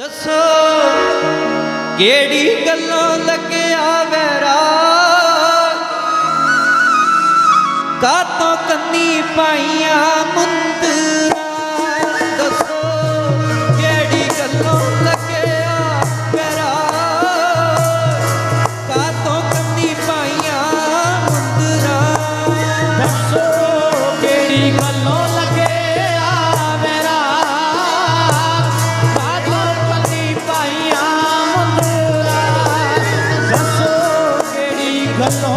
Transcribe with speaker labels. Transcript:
Speaker 1: ਦੱਸੋ ਕਿਹੜੀ ਗੱਲੋਂ ਲੱਗਿਆ ਵੈਰਾ ਕਾਤੋਂ ਕੰਨੀ ਪਾਈਆਂ
Speaker 2: ਮੁੰਨ